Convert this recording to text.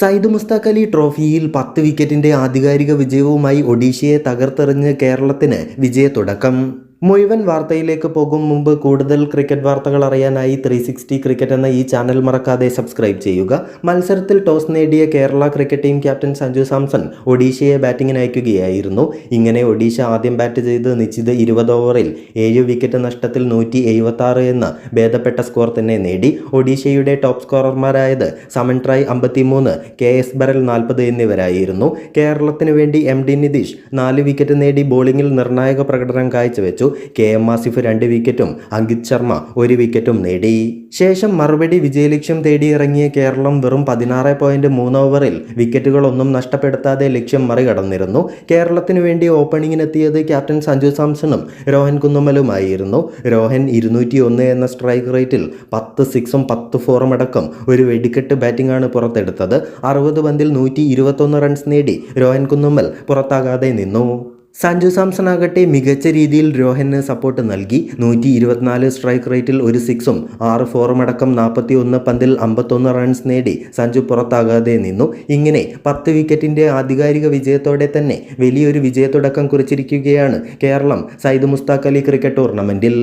സയ്യിദ് മുസ്താഖ് അലി ട്രോഫിയിൽ പത്ത് വിക്കറ്റിന്റെ ആധികാരിക വിജയവുമായി ഒഡീഷയെ തകർത്തെറിഞ്ഞ് കേരളത്തിന് വിജയത്തുടക്കം. മുഴുവൻ വാർത്തയിലേക്ക് പോകും മുമ്പ് കൂടുതൽ ക്രിക്കറ്റ് വാർത്തകൾ അറിയാനായി ത്രീ സിക്സ്റ്റി ക്രിക്കറ്റ് എന്ന ഈ ചാനൽ മറക്കാതെ സബ്സ്ക്രൈബ് ചെയ്യുക. മത്സരത്തിൽ ടോസ് നേടിയ Kerala cricket team captain Sanju Samson ഒഡീഷയെ ബാറ്റിംഗിന് അയക്കുകയായിരുന്നു. ഇങ്ങനെ ഒഡീഷ ആദ്യം ബാറ്റ് ചെയ്ത് നിശ്ചിത ഇരുപത് ഓവറിൽ ഏഴ് വിക്കറ്റ് നഷ്ടത്തിൽ നൂറ്റി എഴുപത്തി എന്ന ഭേദപ്പെട്ട സ്കോർ തന്നെ നേടി. ഒഡീഷയുടെ ടോപ്പ് സ്കോറർമാരായത് സമൻ ട്രായ് അമ്പത്തിമൂന്ന് കെ എസ് ബരൽ നാൽപ്പത് എന്നിവരായിരുന്നു. കേരളത്തിന് വേണ്ടി എം ഡി നിതീഷ് നാല് വിക്കറ്റ് നേടി. ബോളിംഗിൽ നിർണായക പ്രകടനം കാഴ്ചവെച്ചു. കെ എം ആസിഫ് രണ്ട് വിക്കറ്റും അങ്കിത് ശർമ്മ ഒരു വിക്കറ്റും നേടി. ശേഷം മറുപടി വിജയലക്ഷ്യം തേടിയിറങ്ങിയ കേരളം വെറും പതിനാറ് പോയിന്റ് മൂന്ന് ഓവറിൽ വിക്കറ്റുകളൊന്നും നഷ്ടപ്പെടുത്താതെ ലക്ഷ്യം മറികടന്നിരുന്നു. കേരളത്തിന് വേണ്ടി ഓപ്പണിങ്ങിനെത്തിയത് ക്യാപ്റ്റൻ സഞ്ജു സാംസണും രോഹൻ കുന്നുമലുമായിരുന്നു രോഹൻ ഇരുന്നൂറ്റി ഒന്ന് എന്ന സ്ട്രൈക്ക് റേറ്റിൽ പത്ത് സിക്സും പത്ത് ഫോറും അടക്കം ഒരു വെടിക്കെട്ട് ബാറ്റിംഗാണ് പുറത്തെടുത്തത്. അറുപത് പന്തിൽ നൂറ്റി റൺസ് നേടി രോഹൻ കുന്നുമ്മൽ പുറത്താകാതെ നിന്നു. സഞ്ജു സാംസൺ ആകട്ടെ മികച്ച രീതിയിൽ രോഹന് സപ്പോർട്ട് നൽകി. നൂറ്റി ഇരുപത്തിനാല് സ്ട്രൈക്ക് റേറ്റിൽ ഒരു സിക്സും ആറ് ഫോറും അടക്കം നാൽപ്പത്തി ഒന്ന് പന്തിൽ അമ്പത്തൊന്ന് റൺസ് നേടി സഞ്ജു പുറത്താകാതെ നിന്നു. ഇങ്ങനെ പത്ത് വിക്കറ്റിന്റെ ആധികാരിക വിജയത്തോടെ തന്നെ വലിയൊരു വിജയത്തുടക്കം കുറിച്ചിരിക്കുകയാണ് കേരളം സയ്യിദ് മുസ്താഖ് അലി ക്രിക്കറ്റ് ടൂർണമെന്റിൽ